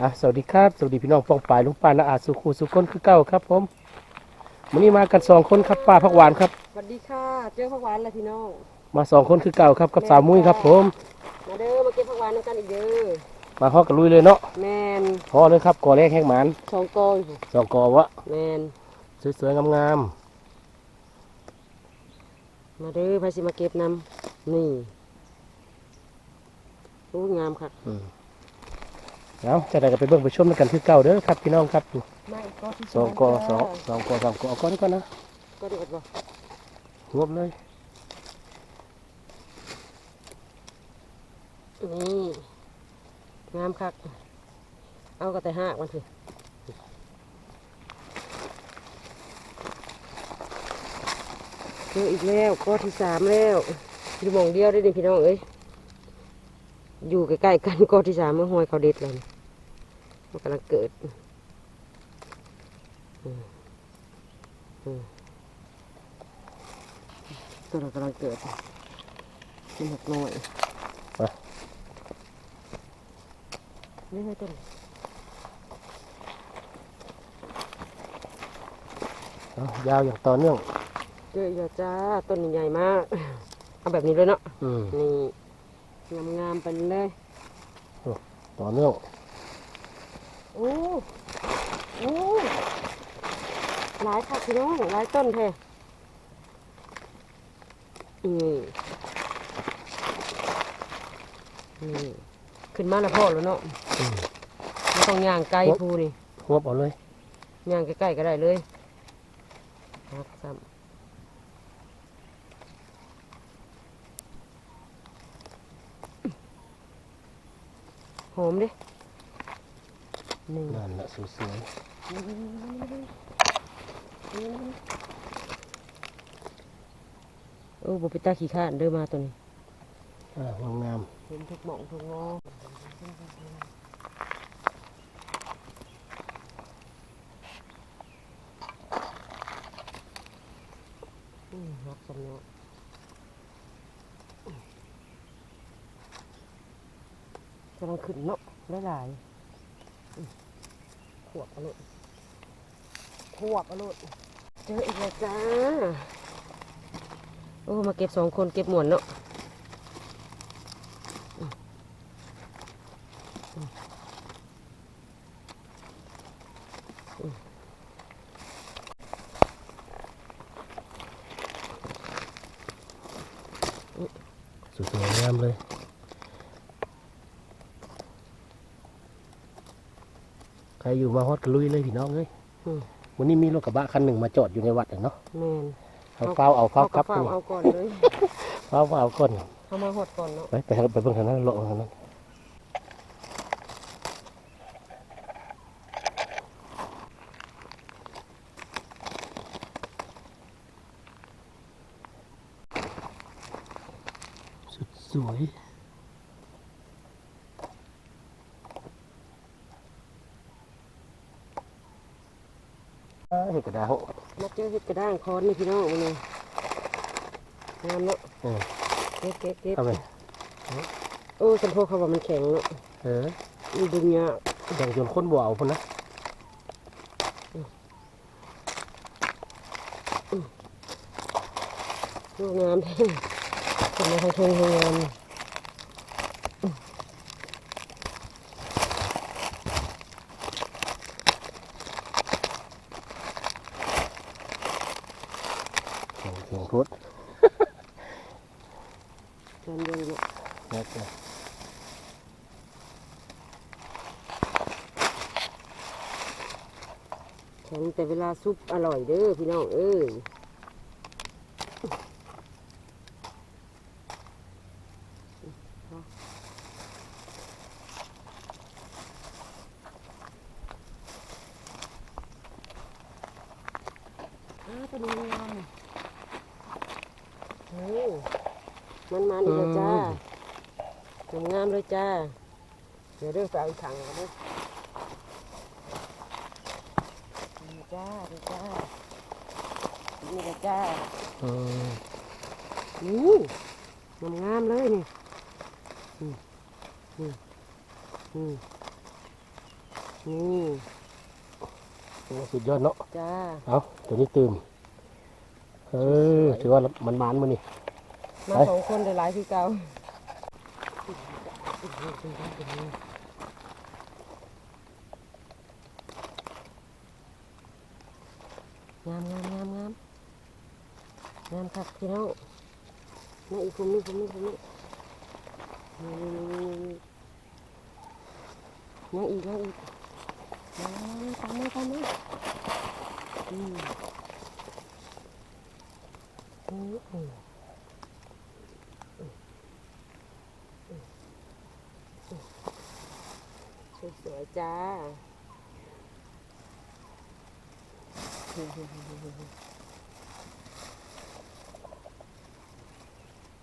อะสวัสดีครับ สวัสดีพี่น้องป้องปายลุงป้าและอาสุขูสุคนคือเก้าครับผมวันนี้มากันสองคนครับป้าพักหวานครับ สวัสดีค่ะ เจอผักหวานแล้วพี่น้อง มาสองคนคือเก่าครับกับสาวมุ้ยครับผม มาเด้อมาเก็บผักหวานกันอีกเด้อ มาฮอกกันลุยเลยเนาะแมนพอเลยครับก่อแรกแห้งหมานสองกออยู่สองกอวะแมนสวยๆงามมาเด้อพาสิมาเก็บนำนี่โอ้งามค่ะๆอืม เอาจะได้กันไปเบิ่งไปชมกันคือเก่าเด้อครับพี่น้องครับไม่ก็ที่สองกอสองสองกอสามกอเอาก้อนนี้ก่อนนะก็ดีกว่างบเลยนี่งามคัก เอาก็แต่หากมันสิเจออีกแล้วก้อที่สามแล้วอยู่หมองเดียวได้ดิพี่น้องเอ้ยอยู่ใกล้ๆกันก้อที่สามเมื่อหอยเขาเด็ดเลย มันกำลังเกิดตัวเรากำลังเกิดมันหกหน่อยนี่ไงตัวนี้เอายาวอย่างต่อเนื่องเจออีกแล้วจ้าต้นใหญ่มาก เอาแบบนี้เลยเนาะนี่งามๆไปเลยต่อเนื่อง โอ้โอ้หลายค่ะพี่น้องหลายต้นแท้นี่นี่ขึ้นมาแล้วพ่อแล้วเนาะอืมไม่ต้องย่างไกลพูนี่งบเอาเลยย่างใกล้ๆก็ได้เลยครับซ้ำหอมดิ นี่นั่นแหละสวยโอ้บปิตาขี้ข้านเดินมาตัวนี้ๆอ่างามเห็นทุกหม่องทุกงออืมรักสำเนาะกำลังขึ้นเนาะหลายๆอืม ขวบอรุณขวบอรุณเจออีกแล้วจ้า โอ้ มาเก็บสองคนเก็บหมวนเนาะสวยงามเลย ใคร อยู่มาฮอดกันลุยเลยพี่น้องเอ้ยอืมวันนี้มีรถกระบะคันหนึ่งมาจอดอยู่ในวัดอะเนาะแม่นเอาเฝ้าเอาเฝ้าครับเฝ้าเอาก่อนเลยเฝ้าเอาก่อนเอามาหดก่อนเนาะไปไปไปเบิ่งทางนั้นเลาะทางนั้นสุดสวย เห็ดกระดาษมาเจอเห็ดกระด้างคอนนี่พี่น้องมันเลยงามเนาะเออเก็บเก็บเก็บเอาไปโอ้สัมโพเขาว่ามันแข็งเนาะเออมันดึงยากอย่างจนคนบัวเอาพุ่นนะดูงามแท้ทำไมให้เชิงให้งาม เสียงเสียงพุดงามเดียวเนาะนะจ๊ะแข็งแต่เวลาซุปอร่อยเด้อพี่น้องเอ้ยอ้าวตัวนี้งามโอ้ มันมันอีกแล้วจ้างามๆเลยจ้า เดี๋ยวเด้อไปเอาอีกถังมาเด้อนี่จ้านี่จ้านี่เลยจ้าอืมนี่งามงามๆเลยนี่อืมอืมอืมนี่โอ้สุดยอดเนาะจ้าเอาตัวนี้ตื่ม เออ ถือว่ามันมันมานี่มาไปสองคนได้หลายคือเก่าๆงามงามงามงามงามครับพี่น้องนี่อีกคนนี้คนนี้คนนี้นี่นี่นี่นี่ยังอีกยังอีกมาตามมาตามมาอืมอืมอืม สวยๆจ้า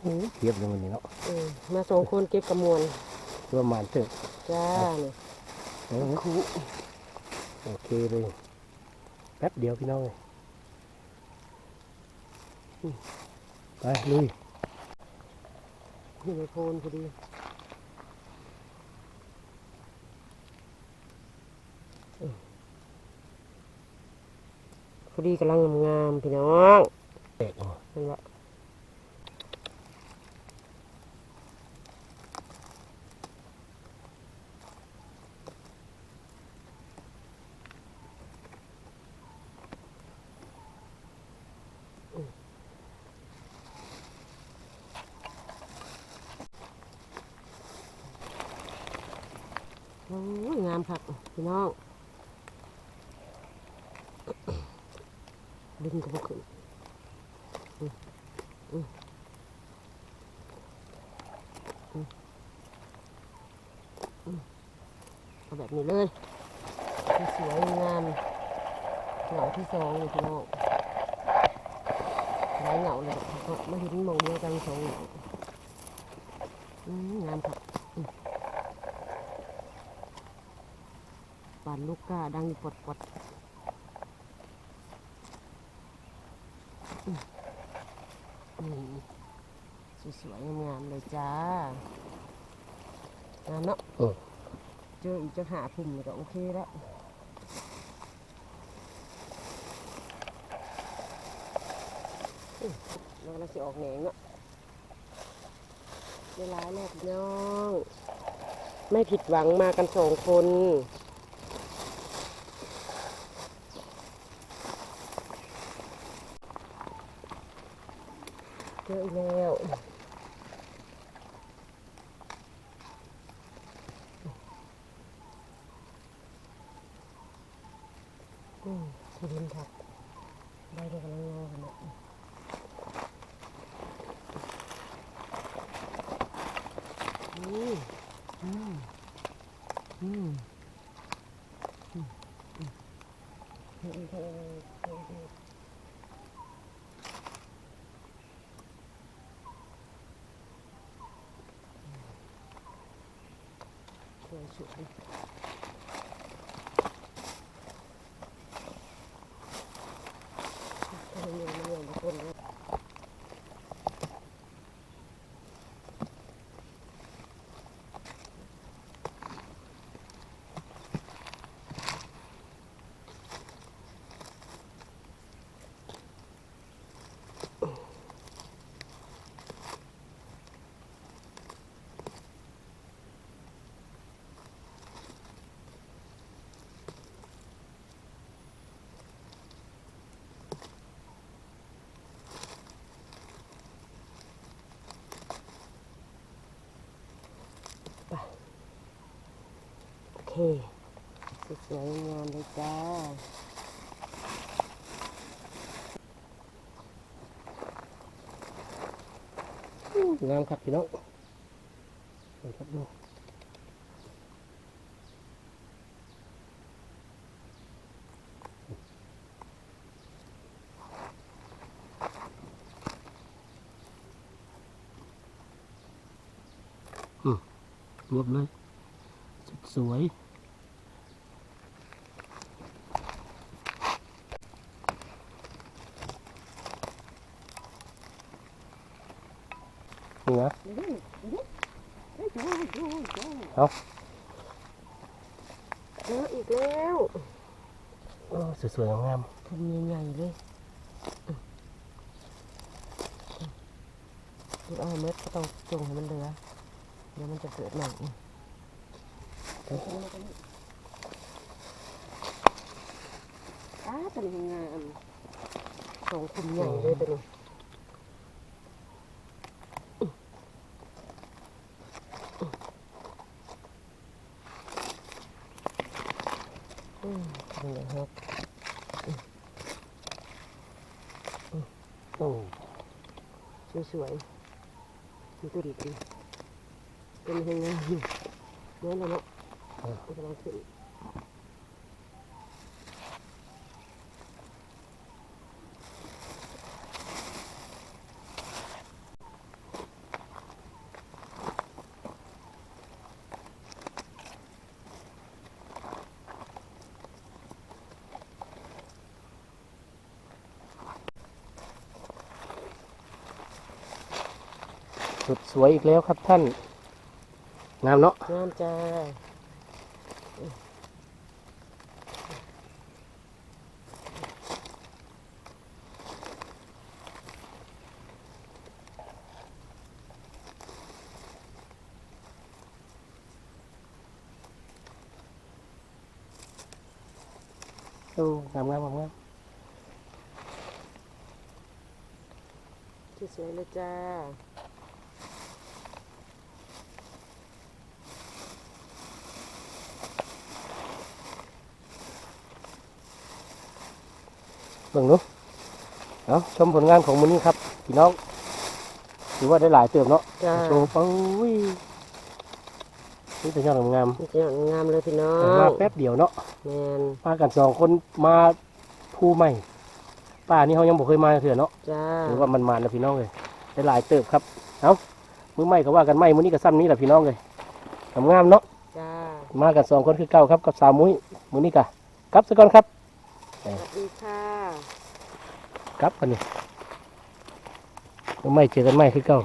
โอ้เทียบเลยมันนี่เนาะเออมาสองคนเก็บกระมวลถือว่ามันเถอะจ้าเนี่ยเออโอเคเลยแป๊บเดียวพี่น้องเลย ไปลุยอยู่ในโพนพอดีเออพอดีกำลังงามๆพี่น้องแตกออกนั่นละ งามคักพี่น้องดึงกระบอกเอาแบบนี้เลยสวยงามเหงาที่สองเลยพี่น้องหลายเหงาเลยครับไม่เห็นหมองเดียวกันสองเหงามงามครับอืม ปานลูกก้าดังปดปดๆอืมนี่สวยๆงามๆเลยจ้างามเนาะเออเจออีกจะหาถุ่มก็โอเคแล้วอื้อเรากำลังจะออกแหนงอะเวลาแรกพี่น้อง ไม่ผิดหวังมากันสองคน เจออีกแล้วอืมสุรินทร์ครับได้เดียวกำลังงอกันนะอืมอืมอืมอืมอืมอืมอืมอืม 水。 เคสวยๆงามเลยจ้างามครับพี่น้องสวยครับดูอืมรวบเลย สุดสวย นี่นะเอาเจออีกแล้วโอ้สวยๆงามทุนใหญ่ๆเลยเอาเม็ดก็ต้องจุ่มให้มันเหลือเดี๋ยวมันจะเกิดใหม่ อ้าตัวนี้งามสองคุมใหญ่เลยตัวนี้อืมเป็นไงครับโอ้สวยๆมีตัวดีดีเป็นยังไงเนื้อแล้วเนาะมันกำลังขึ้น สุดสวยอีกแล้วครับท่าน งามเนาะ งามจ้า โอ้งามงามงามงามสวยๆเลยจ้าเบิ่งดูเอาชมผลงานของมือนี้ครับ พี่น้อง ถือว่าได้หลายเติบเนาะจ้าโชว์ปุ้ยนี่เป็นยอดงามมันจะงามเลยพี่น้อๆแต่งมาแป๊บเดียวเนาะ แมนมากันสองคนมาภูใหม่ป้านี่เขายังบ่เคยมาเถื่อเนาะจ้าหรือว่ามันมาแล้วพี่น้องเลยได้หลายเติบครับเอามือใหม่ก็ว่ากันใหม่มือนี้ก็ซ้ำนี้แหละพี่น้องเลยงามๆเนาะจ้ามากันสองคนคือเก่าครับกับสาวมุ้ยมือนี้กะกลับซะก่อนครับสวัสดีค่ะกลับกันนี่มือใหม่เจอกันใหม่คือเก่า